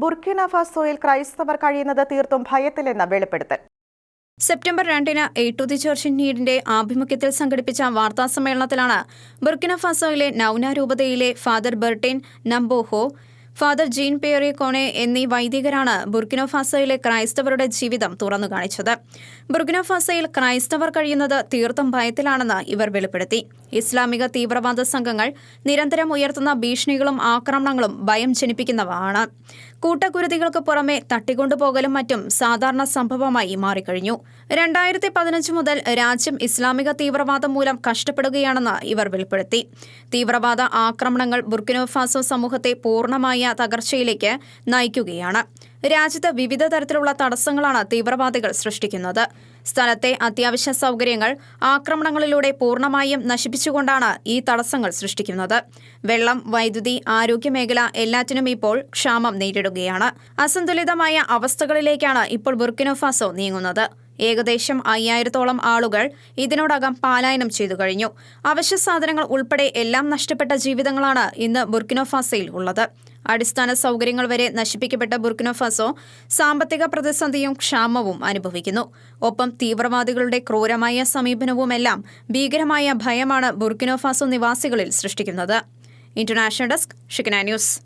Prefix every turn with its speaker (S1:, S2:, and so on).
S1: Burkina ഫാസോയിൽ ക്രൈസ്തവർ കഴിയുന്നത് തീർത്തും ഭയത്തിലെന്ന വെളിപ്പെടുത്തൽ.
S2: സെപ്റ്റംബർ രണ്ടിന് എയ്ട്ടുതി ചർച്ച് നീഡിന്റെ ആഭിമുഖ്യത്തിൽ സംഘടിപ്പിച്ച വാർത്താ സമ്മേളനത്തിലാണ് ഫാസോയിലെ നൌന രൂപതയിലെ father Bertin Namboho father Jean Pierre Kone എന്നീ വൈദികരാണ് ബുർക്കിനോ ഫാസോയിലെ ക്രൈസ്തവരുടെ ജീവിതം തുറന്നു കാണിച്ചത്. ബുർക്കിനോ ഫാസോയിൽ ക്രൈസ്തവർ കഴിയുന്നത് തീർത്തും ഭയത്തിലാണെന്ന് ഇവർ വെളിപ്പെടുത്തി. ഇസ്ലാമിക തീവ്രവാദ സംഘങ്ങൾ നിരന്തരം ഉയർത്തുന്ന ഭീഷണികളും ആക്രമണങ്ങളും ഭയം ജനിപ്പിക്കുന്നവ ആണ്. കൂട്ടക്കുരുതികൾക്ക് പുറമെ തട്ടിക്കൊണ്ടുപോകലും മറ്റും സാധാരണ സംഭവമായി മാറിക്കഴിഞ്ഞു. രണ്ടായിരത്തി പതിനഞ്ച് മുതൽ രാജ്യം ഇസ്ലാമിക തീവ്രവാദം മൂലം കഷ്ടപ്പെടുകയാണെന്ന് ഇവർ വെളിപ്പെടുത്തി. തീവ്രവാദ ആക്രമണങ്ങൾ ബുർക്കിനോഫാസോ സമൂഹത്തെ പൂർണമായ തകർച്ചയിലേക്ക് നയിക്കുകയാണ്. രാജ്യത്ത് വിവിധ തരത്തിലുള്ള തടസ്സങ്ങളാണ് തീവ്രവാദികൾ സൃഷ്ടിക്കുന്നത്. സ്ഥലത്തെ അത്യാവശ്യ സൗകര്യങ്ങൾ ആക്രമണങ്ങളിലൂടെ പൂർണമായും നശിപ്പിച്ചുകൊണ്ടാണ് ഈ തടസ്സങ്ങൾ സൃഷ്ടിക്കുന്നത്. വെള്ളം വൈദ്യുതി ആരോഗ്യമേഖല എല്ലാറ്റിനും ഇപ്പോൾ ക്ഷാമം നേരിടുകയാണ്. അസന്തുലിതമായ അവസ്ഥകളിലേക്കാണ് ഇപ്പോൾ ബുർക്കിനോഫാസോ നീങ്ങുന്നത്. ഏകദേശം അയ്യായിരത്തോളം ആളുകൾ ഇതിനോടകം പാലായനം ചെയ്തു കഴിഞ്ഞു. അവശ്യ സാധനങ്ങൾ ഉൾപ്പെടെ എല്ലാം നഷ്ടപ്പെട്ട ജീവിതങ്ങളാണ് ഇന്ന് ബുർക്കിനോഫാസയിൽ ഉള്ളത്. അടിസ്ഥാന സൗകര്യങ്ങൾ വരെ നശിപ്പിക്കപ്പെട്ട ബുർക്കിനോ സാമ്പത്തിക പ്രതിസന്ധിയും ക്ഷാമവും അനുഭവിക്കുന്നു. ഒപ്പം തീവ്രവാദികളുടെ ക്രൂരമായ സമീപനവുമെല്ലാം ഭീകരമായ ഭയമാണ് ബുർക്കിനോ ഫാസോ നിവാസികളിൽ സൃഷ്ടിക്കുന്നത്. International desk Shekinah news.